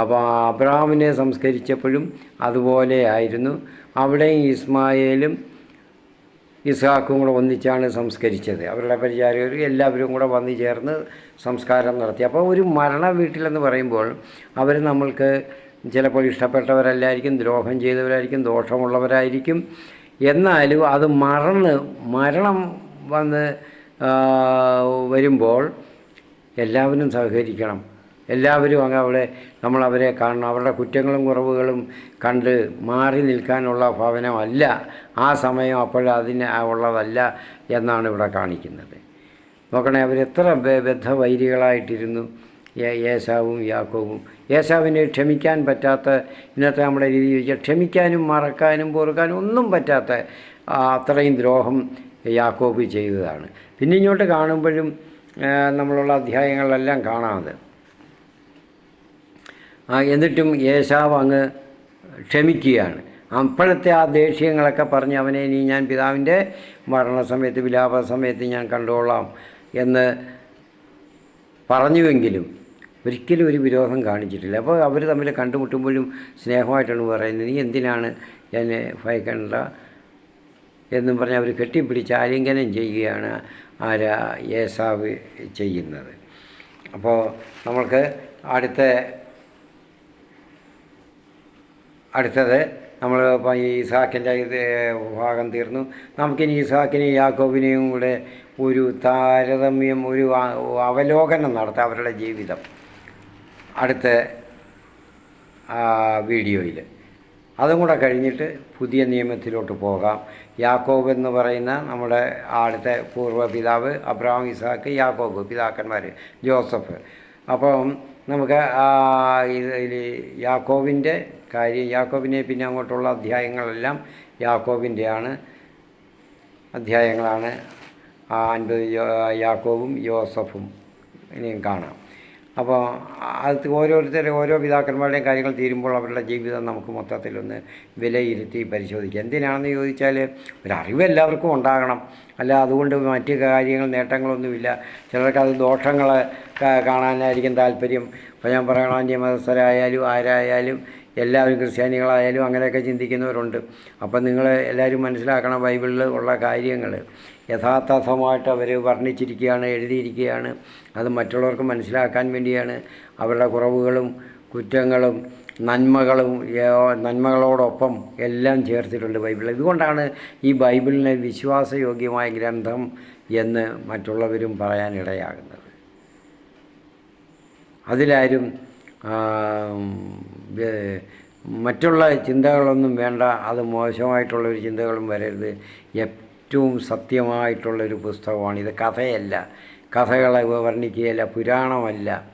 Speaker 1: അപ്പോൾ അബ്രഹാമിനെ സംസ്കരിച്ചപ്പോഴും അതുപോലെ ആയിരുന്നു. അവിടെയും ഇസ്മായേലും ഇസ്ഹാക്കും കൂടെ ഒന്നിച്ചാണ് സംസ്കരിച്ചത്. അവരുടെ പരിചാരകർ എല്ലാവരും കൂടെ വന്നു ചേർന്ന് സംസ്കാരം നടത്തി. അപ്പോൾ ഒരു മരണ വീട്ടിലെന്ന് പറയുമ്പോൾ അവർ നമ്മൾക്ക് ചിലപ്പോൾ ഇഷ്ടപ്പെട്ടവരല്ലായിരിക്കും ദ്രോഹം ചെയ്തവരായിരിക്കും ദോഷമുള്ളവരായിരിക്കും. എന്നാലും അത് മറന്ന് മരണം വന്ന് വരുമ്പോൾ എല്ലാവരും സഹകരിക്കണം. എല്ലാവരും അങ്ങ് അവിടെ നമ്മൾ അവരെ കാണണം. അവരുടെ കുറ്റങ്ങളും കുറവുകളും കണ്ട് മാറി നിൽക്കാനുള്ള ഭവനമല്ല. ആ സമയം അപ്പോഴതിന് ഉള്ളതല്ല എന്നാണ് ഇവിടെ കാണിക്കുന്നത്. നോക്കണേ അവരെത്ര ബദ്ധവൈരികളായിട്ടിരുന്നു. യേശാവും യാക്കോവും. ഏശാവിനെ ക്ഷമിക്കാൻ പറ്റാത്ത ഇന്നത്തെ നമ്മുടെ രീതി ചോദിച്ചാൽ ക്ഷമിക്കാനും മറക്കാനും പൊറുക്കാനും ഒന്നും പറ്റാത്ത അത്രയും ദ്രോഹം യാക്കോബ് ചെയ്തതാണ്. പിന്നെ ഇങ്ങോട്ട് കാണുമ്പോഴും നമ്മളുള്ള അധ്യായങ്ങളിലെല്ലാം കാണാതെ എന്നിട്ടും യേശാവ് അങ്ങ് ക്ഷമിക്കുകയാണ്. അപ്പോഴത്തെ ആ ദേഷ്യങ്ങളൊക്കെ പറഞ്ഞ് അവനെ ഇനി ഞാൻ പിതാവിന്റെ മരണസമയത്ത് വിലാപ സമയത്ത് ഞാൻ കണ്ടുകൊള്ളാം എന്ന് പറഞ്ഞുവെങ്കിലും ഒരിക്കലും ഒരു വിരോധം കാണിച്ചിട്ടില്ല. അപ്പോൾ അവർ തമ്മിൽ കണ്ടുമുട്ടുമ്പോഴും സ്നേഹമായിട്ടാണ് പറയുന്നത്. നീ എന്തിനാണ് എന്നെ ഭയക്കേണ്ട എന്നും പറഞ്ഞ് അവർ കെട്ടിപ്പിടിച്ച് ആലിംഗനം ചെയ്യുകയാണ് ആരാ യേസാവ് ചെയ്യുന്നത്. അപ്പോൾ നമ്മൾക്ക് അടുത്ത അടുത്തത് നമ്മൾ ഇപ്പം ഈ ഇസാക്കിന്റെ ഇത് ഭാഗം തീർന്നു. നമുക്കിനി ഇസാക്കിനെയും യാക്കോബിനെയും കൂടെ ഒരു താരതമ്യം ഒരു അവലോകനം നടത്താം അവരുടെ ജീവിതം. അടുത്ത വീഡിയോയിൽ അതും കൂടെ കഴിഞ്ഞിട്ട് പുതിയ നിയമത്തിലോട്ട് പോകാം. യാക്കോബ് എന്ന് പറയുന്ന നമ്മുടെ ആടുത്തെ പൂർവ പിതാവ് അബ്രഹാം ഇസാക്ക് യാക്കോബ് പിതാക്കന്മാർ ജോസഫ്. അപ്പം നമുക്ക് ഇതിൽ യാക്കോബിന്റെ കാര്യം യാക്കോബിനെ പിന്നെ അങ്ങോട്ടുള്ള അധ്യായങ്ങളെല്ലാം യാക്കോബിന്റെയാണ്. അധ്യായങ്ങളാണ് ആ അൻപത് യാക്കോബും യോസഫും ഇനിയും കാണാം. അപ്പോൾ അത് ഓരോരുത്തരും ഓരോ പിതാക്കന്മാരുടെയും കാര്യങ്ങൾ തീരുമ്പോൾ അവരുടെ ജീവിതം നമുക്ക് മൊത്തത്തിലൊന്ന് വിലയിരുത്തി പരിശോധിക്കാം. എന്തിനാണെന്ന് ചോദിച്ചാൽ ഒരറിവ് എല്ലാവർക്കും ഉണ്ടാകണം. അല്ല അതുകൊണ്ട് മറ്റ് കാര്യങ്ങൾ നേട്ടങ്ങളൊന്നുമില്ല. ചിലർക്ക് അത് ദോഷങ്ങൾ കാണാനായിരിക്കും താല്പര്യം. അപ്പോൾ ഞാൻ പറയണം അന്യമതസ്ഥരായാലും ആരായാലും എല്ലാവരും ക്രിസ്ത്യാനികളായാലും അങ്ങനെയൊക്കെ ചിന്തിക്കുന്നവരുണ്ട്. അപ്പം നിങ്ങൾ എല്ലാവരും മനസ്സിലാക്കണം ബൈബിളിൽ ഉള്ള കാര്യങ്ങൾ. യഥാർത്ഥമായിട്ട് അവർ വർണിച്ചിരിക്കുകയാണ് എഴുതിയിരിക്കുകയാണ്. അത് മറ്റുള്ളവർക്ക് മനസ്സിലാക്കാൻ വേണ്ടിയാണ് അവരുടെ കുറവുകളും കുറ്റങ്ങളും നന്മകളും നന്മകളോടൊപ്പം എല്ലാം ചേർത്തിട്ടുണ്ട് ബൈബിളിൽ ഇതുകൊണ്ടാണ് ഈ ബൈബിളിനെ വിശ്വാസയോഗ്യമായ ഗ്രന്ഥം എന്ന് മറ്റുള്ളവരും പറയാനിടയാകുന്നത്. അതിലാരും മറ്റുള്ള ചിന്തകളൊന്നും വേണ്ട. അത് മോശമായിട്ടുള്ളൊരു ചിന്തകളും വരരുത്. ഏറ്റവും സത്യമായിട്ടുള്ളൊരു പുസ്തകമാണ്. ഇത് കഥയല്ല. കഥകളെ വർണിക്കുകയല്ല പുരാണമല്ല.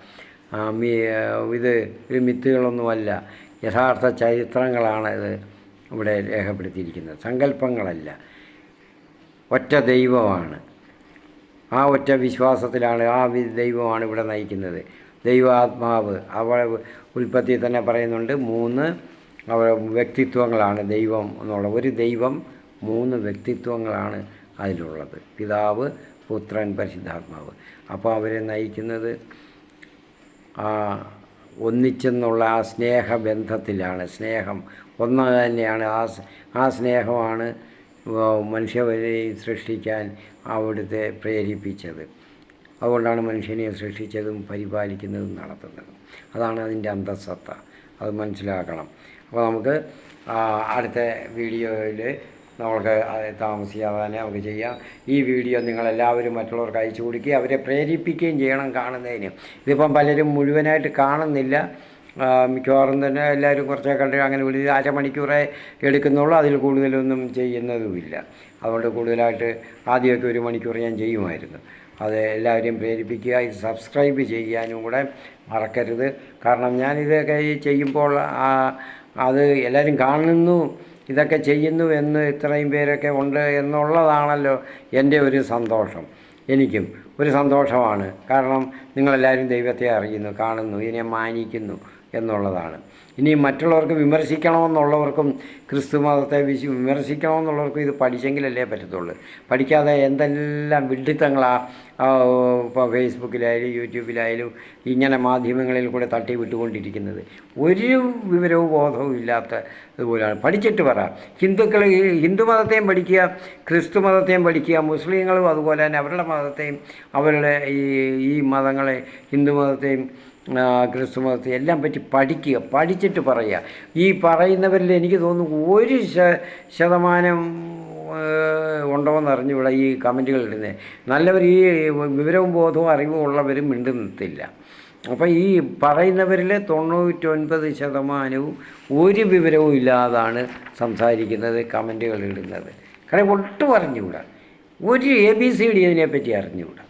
Speaker 1: ഇത് ഒരു മിത്തുകളൊന്നുമല്ല. യഥാർത്ഥ ചരിത്രങ്ങളാണ് ഇത് ഇവിടെ രേഖപ്പെടുത്തിയിരിക്കുന്നത്. സങ്കല്പങ്ങളല്ല. ഒറ്റ ദൈവമാണ്. ആ ഒറ്റ വിശ്വാസത്തിലാണ് ആ ദൈവമാണ് ഇവിടെ നയിക്കുന്നത്. ദൈവാത്മാവ്. അവ ഉൽപ്പത്തി തന്നെ പറയുന്നുണ്ട് മൂന്ന് അവ വ്യക്തിത്വങ്ങളാണ് ദൈവം എന്നുള്ള ഒരു ദൈവം മൂന്ന് വ്യക്തിത്വങ്ങളാണ് അതിലുള്ളത്. പിതാവ് പുത്രൻ പരിശുദ്ധാത്മാവ്. അപ്പോൾ അവരെ നയിക്കുന്നത് ആ ഒന്നിച്ചെന്നുള്ള ആ സ്നേഹബന്ധത്തിലാണ്. സ്നേഹം ഒന്ന് തന്നെയാണ്. ആ ആ സ്നേഹമാണ് മനുഷ്യവരെ സൃഷ്ടിക്കാൻ അവിടുത്തെ പ്രേരിപ്പിച്ചത്. അതുകൊണ്ടാണ് മനുഷ്യനെ സൃഷ്ടിച്ചതും പരിപാലിക്കുന്നതും നടത്തുന്നതും. അതാണ് അതിന്റെ അന്തസത്ത അത് മനസ്സിലാക്കണം. അപ്പോൾ നമുക്ക് അടുത്ത വീഡിയോയിൽ നമ്മൾക്ക് താമസിക്കാതെ തന്നെ നമുക്ക് ചെയ്യാം. ഈ വീഡിയോ നിങ്ങളെല്ലാവരും മറ്റുള്ളവർക്ക് അയച്ചു കൊടുക്കുകയും അവരെ പ്രേരിപ്പിക്കുകയും ചെയ്യണം കാണുന്നതിന്. ഇതിപ്പം പലരും മുഴുവനായിട്ട് കാണുന്നില്ല. മിക്കവാറും തന്നെ എല്ലാവരും കുറച്ചൊക്കെ കണ്ട് അങ്ങനെ വിളി അരമണിക്കൂറേ എടുക്കുന്നുള്ളൂ. അതിൽ കൂടുതലൊന്നും ചെയ്യുന്നതുമില്ല. അതുകൊണ്ട് കൂടുതലായിട്ട് ആദ്യമൊക്കെ ഒരു മണിക്കൂർ ഞാൻ ചെയ്യുമായിരുന്നു. അത് എല്ലാവരെയും പ്രേരിപ്പിക്കുക ഇത് സബ്സ്ക്രൈബ് ചെയ്യാനും കൂടെ മറക്കരുത്. കാരണം ഞാനിതൊക്കെ ചെയ്യുമ്പോൾ അത് എല്ലാവരും കാണുന്നു ഇതൊക്കെ ചെയ്യുന്നു എന്ന് ഇത്രയും പേരൊക്കെ ഉണ്ട് എന്നുള്ളതാണല്ലോ എന്റെ ഒരു സന്തോഷം. എനിക്കും ഒരു സന്തോഷമാണ്. കാരണം നിങ്ങളെല്ലാവരും ദൈവത്തെ അറിയുന്നു കാണുന്നു ഇതിനെ മാനിക്കുന്നു. എന്നുള്ളതാണ്. ഇനി മറ്റുള്ളവർക്ക് വിമർശിക്കണമെന്നുള്ളവർക്കും ക്രിസ്തു മതത്തെ വിശ് വിമർശിക്കണമെന്നുള്ളവർക്കും ഇത് പഠിച്ചെങ്കിലല്ലേ പറ്റത്തുള്ളൂ. പഠിക്കാതെ എന്തെല്ലാം വിഡ്ഢിത്തങ്ങളാ ആ, ഇപ്പോൾ ഫേസ്ബുക്കിലായാലും യൂട്യൂബിലായാലും ഇങ്ങനെ മാധ്യമങ്ങളിൽ കൂടെ തട്ടി വിട്ടുകൊണ്ടിരിക്കുന്നത് ഒരു വിവരവും ബോധവും ഇല്ലാത്ത ഇതുപോലെയാണ് പഠിച്ചിട്ട് പറ. ഹിന്ദുക്കൾ ഹിന്ദു മതത്തെയും പഠിക്കുക ക്രിസ്തു മതത്തെയും പഠിക്കുക മുസ്ലിങ്ങളും അതുപോലെ തന്നെ അവരുടെ മതത്തെയും അവരുടെ ഈ ഈ മതങ്ങളെ ഹിന്ദു മതത്തെയും ആ, ക്രിസ്തു മതത്തെ എല്ലാം പറ്റി പഠിക്കുക പഠിച്ചിട്ട് പറയുക. ഈ പറയുന്നവരിൽ എനിക്ക് തോന്നുന്നു ഒരു ശതമാനം ഉണ്ടോയെന്ന് അറിഞ്ഞിവിടെ ഈ കമന്റുകൾ ഇടുന്നത് നല്ലവർ ഈ വിവരവും ബോധവും അറിവും ഉള്ളവരും മിണ്ടുന്നില്ല. അപ്പോൾ ഈ പറയുന്നവരിൽ തൊണ്ണൂറ്റൊൻപത് ശതമാനവും ഒരു വിവരവും ഇല്ലാതാണ് സംസാരിക്കുന്നത് കമന്റുകൾ ഇടുന്നത്. കാരണം ഒട്ടും അറിഞ്ഞുകൂടാ. ഒരു എ ബി സി ഡി ഇതിനെപ്പറ്റി അറിഞ്ഞുകൂടാ.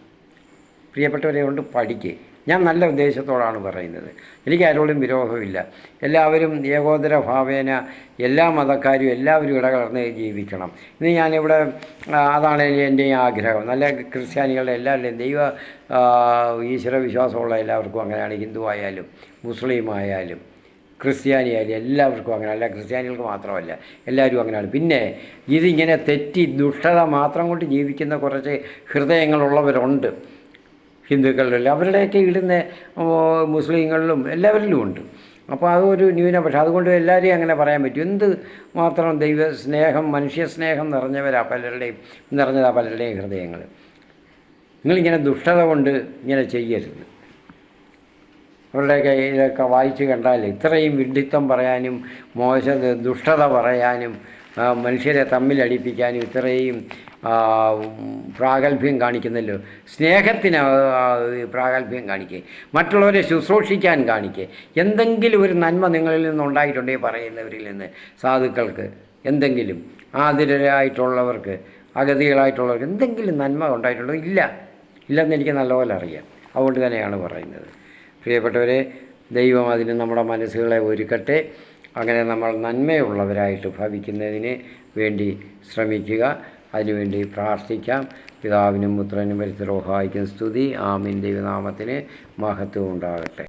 Speaker 1: പ്രിയപ്പെട്ടവരെ കൊണ്ട് പഠിക്കുക ഞാൻ നല്ല ഉദ്ദേശത്തോടാണ് പറയുന്നത്. എനിക്ക് ആരോടും വിരോധമില്ല. എല്ലാവരും ഏകോദര ഭാവേന എല്ലാ മതക്കാരും എല്ലാവരും ഇടകലർന്ന് ജീവിക്കണം. ഇന്ന് ഞാനിവിടെ അതാണ് എന്റെ ആഗ്രഹം. നല്ല ക്രിസ്ത്യാനികളുടെ എല്ലാവരുടെയും ദൈവ ഈശ്വര വിശ്വാസമുള്ള എല്ലാവർക്കും അങ്ങനെയാണ് ഹിന്ദു ആയാലും മുസ്ലിം ആയാലും ക്രിസ്ത്യാനിയായാലും എല്ലാവർക്കും അങ്ങനെ. അല്ല ക്രിസ്ത്യാനികൾക്ക് മാത്രമല്ല എല്ലാവരും അങ്ങനെയാണ്. പിന്നെ ഇതിങ്ങനെ തെറ്റി ദുഷ്ടത മാത്രം കൊണ്ട് ജീവിക്കുന്ന കുറച്ച് ഹൃദയങ്ങളുള്ളവരുണ്ട്. ഹിന്ദുക്കളിലും അവരുടെയൊക്കെ ഇടുന്ന മുസ്ലിങ്ങളിലും എല്ലാവരിലും ഉണ്ട്. അപ്പോൾ അതൊരു ന്യൂനപക്ഷം അതുകൊണ്ട് എല്ലാവരെയും അങ്ങനെ പറയാൻ പറ്റും. എന്ത് മാത്രം ദൈവ സ്നേഹം മനുഷ്യ സ്നേഹം നിറഞ്ഞവരാ പലരുടെയും നിറഞ്ഞതാ പലരുടെയും ഹൃദയങ്ങൾ. നിങ്ങളിങ്ങനെ ദുഷ്ടത കൊണ്ട് ഇങ്ങനെ ചെയ്യരുത്. അവരുടെ ഇതൊക്കെ വായിച്ച് കണ്ടാൽ ഇത്രയും വിഡ്ഢിത്തം പറയാനും മോശ ദുഷ്ടത പറയാനും മനുഷ്യരെ തമ്മിലടിപ്പിക്കാനും ഇത്രയും പ്രാഗൽഭ്യം കാണിക്കുന്നല്ലോ. സ്നേഹത്തിന് പ്രാഗൽഭ്യം കാണിക്കുക മറ്റുള്ളവരെ ശുശ്രൂഷിക്കാൻ കാണിക്കുക എന്തെങ്കിലും ഒരു നന്മ നിങ്ങളിൽ നിന്നുണ്ടായിട്ടുണ്ടെങ്കിൽ പറയുന്നവരിൽ നിന്ന് സാധുക്കൾക്ക് എന്തെങ്കിലും ആതിരരായിട്ടുള്ളവർക്ക് അഗതികളായിട്ടുള്ളവർക്ക് എന്തെങ്കിലും നന്മ ഉണ്ടായിട്ടുണ്ടോ? ഇല്ല. ഇല്ലെന്ന് എനിക്ക് നല്ലപോലെ അറിയാം. അതുകൊണ്ട് തന്നെയാണ് പറയുന്നത്. പ്രിയപ്പെട്ടവരെ ദൈവം അതിന് നമ്മുടെ മനസ്സുകളെ ഒരുക്കട്ടെ. അങ്ങനെ നമ്മൾ നന്മയുള്ളവരായിട്ട് ഭവിക്കുന്നതിന് വേണ്ടി ശ്രമിക്കുക. അതിനുവേണ്ടി പ്രാർത്ഥിക്കാം. പിതാവിനും പുത്രനും സഹായിക്കുന്ന സ്തുതി. ആമിൻ. ദൈവനാമത്തിന് മഹത്വം ഉണ്ടാകട്ടെ